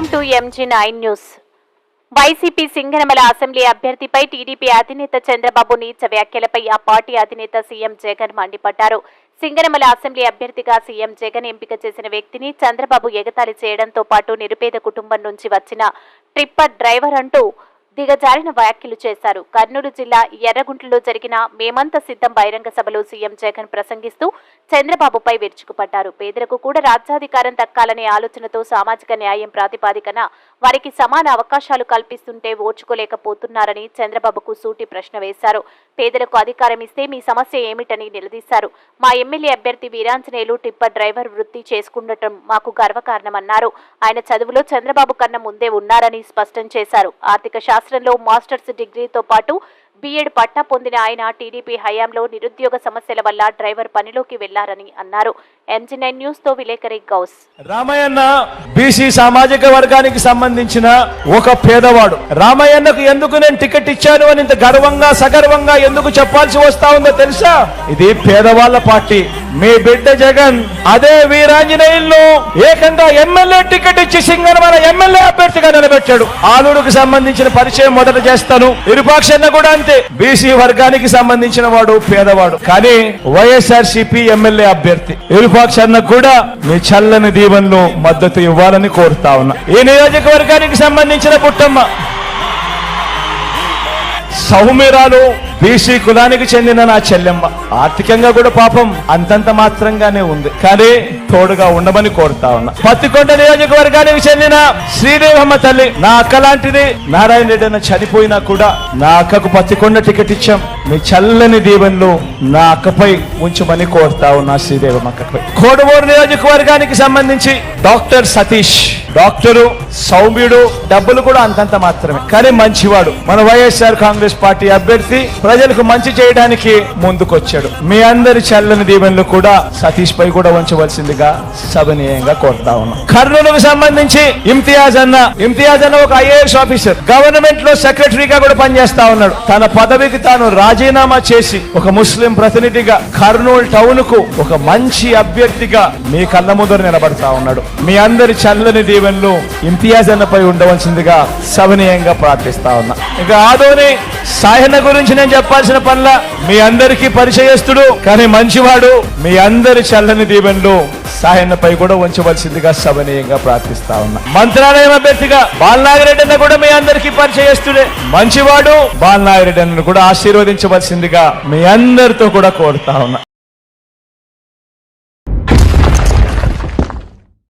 MG nine news. YCP Singanamala assembly అభ్యర్థిపై TDP అధినేత చంద్రబాబు నీచ వ్యాఖ్యలపై ఆ పార్టీ అధినేత సీఎం జగన్ మండిపడ్డారు. సింగనమల అసెంబ్లీ అభ్యర్థిగా సీఎం జగన్ ఎంపిక చేసిన వ్యక్తిని చంద్రబాబు ఎగతాళి చేయడంతో పాటు నిరుపేద కుటుంబం నుంచి వచ్చిన ట్రిప్పర్ డ్రైవర్ అంటూ దిగజారిన వ్యాఖ్యలు చేశారు. కర్నూలు జిల్లా ఎర్రగుంటలో జరిగిన మేమంత సిద్ధం బహిరంగ సభలో సీఎం జగన్ ప్రసంగిస్తూ చంద్రబాబుపై విరుచుకుపడ్డారు. పేదలకు కూడా రాజ్యాధికారం దక్కాలనే ఆలోచనతో సామాజిక న్యాయం ప్రాతిపాదికన వారికి సమాన అవకాశాలు కల్పిస్తుంటే ఓర్చుకోలేకపోతున్నారని చంద్రబాబుకు సూటి ప్రశ్న వేశారు. పేదలకు అధికారం ఇస్తే మీ సమస్య ఏమిటని నిలదీశారు. మా ఎమ్మెల్యే అభ్యర్థి వీరాంజనేయులు టిప్పర్ డ్రైవర్ వృత్తి చేసుకుండటం మాకు గర్వకారణమన్నారు. ఆయన చదువులో చంద్రబాబు కన్నా ముందే ఉన్నారని స్పష్టం చేశారు. ఆర్థిక శాస్త్రంలో మాస్టర్స్ డిగ్రీతో పాటు బీఎడ్ పట్టా పొందిన ఆయన టీడీపీ హయాంలో నిరుద్యోగ సమస్యల వల్ల డ్రైవర్ పనిలోకి వెళ్ళారని అన్నారు. ఎంజీ నైన్ న్యూస్తో విలేకరి గౌస్. రామయ్యన్న బీసీ సామాజిక వర్గానికి సంబంధించిన ఒక పేదవాడు. రామయ్యన్నకు ఎందుకు నేను టికెట్ ఇచ్చాను అని ఇంత గర్వంగా సగర్వంగా ఎందుకు చెప్పాల్సి వస్తా ఉందో తెలుసా? ఇది పేదవాళ్ళ పార్టీ. మీ బిడ్డ జగన్ అదే వీరాంజనేయుల్లో ఏకంగా ఎమ్మెల్యే టికెట్ ఇచ్చి సింగనమల ఎమ్మెల్యే అభ్యర్థిగా నిలబెట్టాడు. ఆలూరుకు సంబంధించిన పరిచయం మొదట చేస్తాను. ఇరుపాక్షన్న కూడా అంతే. బీసీ వర్గానికి సంబంధించిన వాడు పేదవాడు. కానీ వైఎస్ఆర్ సిపి ఎమ్మెల్యే అభ్యర్థి ఇరుపాక్షన్న కూడా మీ చల్లని దీవెనలో మద్దతు ఇవ్వాలని కోరుతా ఉన్నా. ఈ నియోజకవర్గానికి సంబంధించిన పుట్టమ్మ. సౌమ్యరాలు బీసీ కులానికి చెందిన నా చెల్లెమ్మ. ఆర్థికంగా కూడా పాపం అంతంత మాత్రంగానే ఉంది. కానీ తోడుగా ఉండమని కోరుతా ఉన్నా. పత్తికొండ నియోజకవర్గానికి చెందిన శ్రీదేవమ్మ తల్లి. నా అక్క లాంటిది. నారాయణ రెడ్డి చనిపోయినా కూడా నా అక్కకు పత్తికొండ టికెట్ ఇచ్చాం. మీ చల్లని దీవెనలు నా అక్కపై ఉంచమని కోరుతా ఉన్నా శ్రీదేవమ్మ అక్కపై. కోడమూరు నియోజకవర్గానికి సంబంధించి డాక్టర్ సతీష్. డాక్టరు సౌమ్యుడు డబ్బులు కూడా అంతంత మాత్రమే. కానీ మంచివాడు. మన వైఎస్ఆర్ కాంగ్రెస్ పార్టీ అభ్యర్థి ప్రజలకు మంచి చేయడానికి ముందుకొచ్చాడు. మీ అందరి చల్లని దీవెనలు కూడా సతీష్ పై కూడా ఉంచవలసిందిగా సభనీయంగా కోరుతా ఉన్నాం. కర్నూలుకు సంబంధించి ఇమ్తియాజ్ అన్న ఇమ్తియాజ్ అన్న ఒక ఐఏఎస్ ఆఫీసర్. గవర్నమెంట్లో సెక్రటరీగా కూడా పనిచేస్తా ఉన్నాడు. తన పదవికి తాను రాజీనామా చేసి ఒక ముస్లిం ప్రతినిధిగా కర్నూలు టౌన్కు ఒక మంచి అభ్యర్థిగా మీ కళ్ళ ముందర నిలబడతా ఉన్నాడు. మీ అందరి చల్లని దీవెనలు ఇమ్తియాజ్ అన్నపై ఉండవలసిందిగా సవనీయంగా ప్రార్థిస్తా ఉన్నా. ఇంకా ఆదోని సాయన గురించి నేను చెప్పాల్సిన పనుల మీ అందరికీ పరిచయస్తుడు కానీ మంచివాడు. మీ అందరి చల్లని దీవెనలు సాయన్నపై కూడా ఉంచవలసిందిగా సవనీయంగా ప్రార్థిస్తా ఉన్నా. మంత్రాలయం అభ్యర్థిగా బాలనాగిరెడ్డి అన్న కూడా మీ అందరికీ పరిచయస్తుడే. మంచివాడు బాలనాగిరెడ్డి అన్న కూడా ఆశీర్వదించవలసిందిగా మీ అందరితో కూడా కోరుతా ఉన్నా.